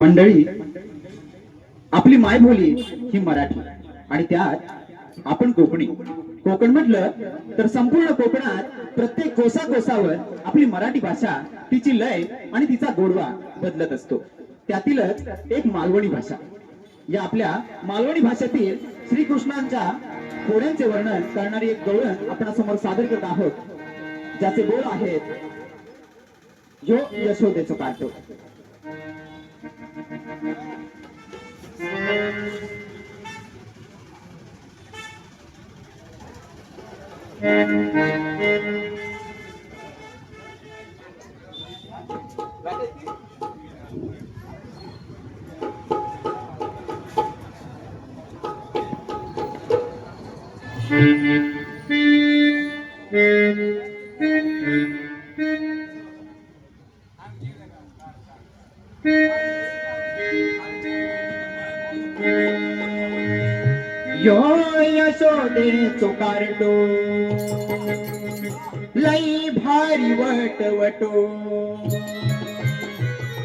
मंडळी आपली मायबोली ही मराठी आणि त्यात आपण कोकणी. कोकण म्हटलं तर संपूर्ण कोकणात प्रत्येक कोसा कोसावर आपली मराठी भाषा तिची लय आणि तिचा गोडवा बदलत असतो. त्यातीलच एक मालवणी भाषा. या आपल्या मालवणी भाषेतील श्रीकृष्णांच्या घोड्यांचे वर्णन करणारी एक गवळण आपण समोर सादर करत आहोत. ज्याचे बोल आहेत यो यशोदेचं Mm-hmm. यो यशोदे चोकारटो. लई भारी वटवटो.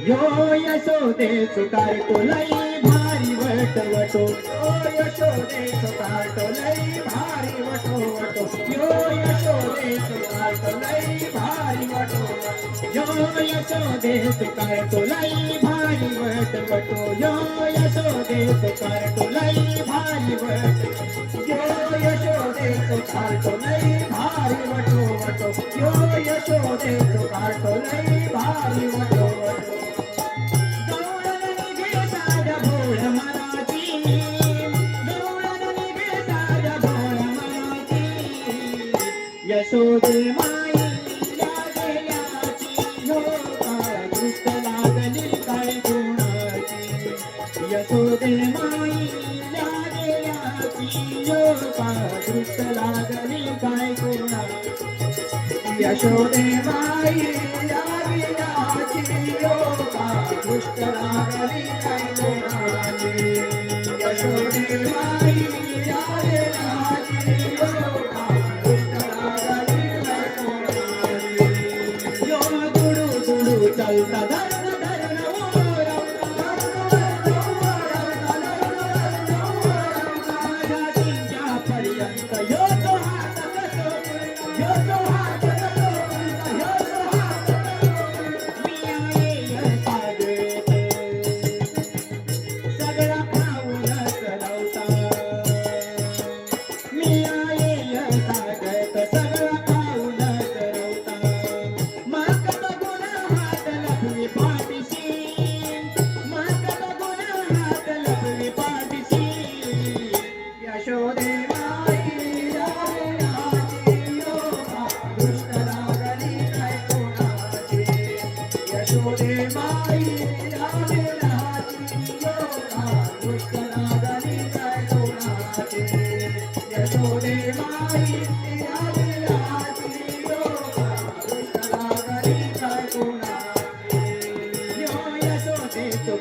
यो यशोदे चोकारटो लई भारी वटवटो. यो यशोदे चोकारटो लई भारी वटवटो. यो यशो चोकारटो भारी वटो. वटो यो यशोदे चोकारटो लई भारी यो भारी यो भारी यो लई भारी वटो वटो. यशोदे माई लागली काय गुणाची यशोदे माई दृष्ट लागली काय गुणाची यशोदे माई दृष्ट लागली काय गुणाची यशोदे माई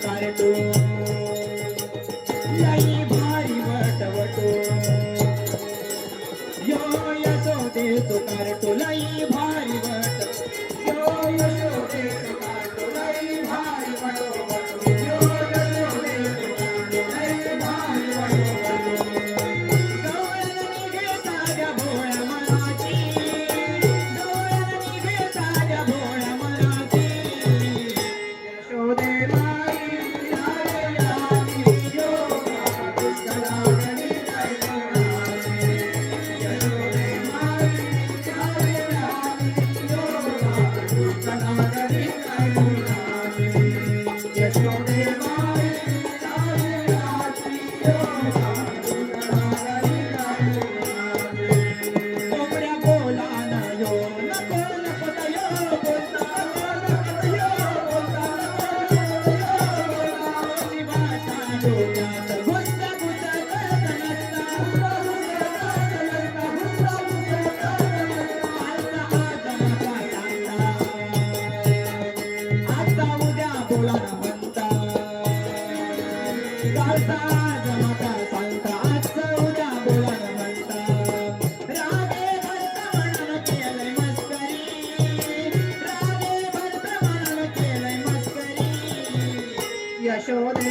यशोदे लई भारी वटवटो यो यशोदे तुकार तो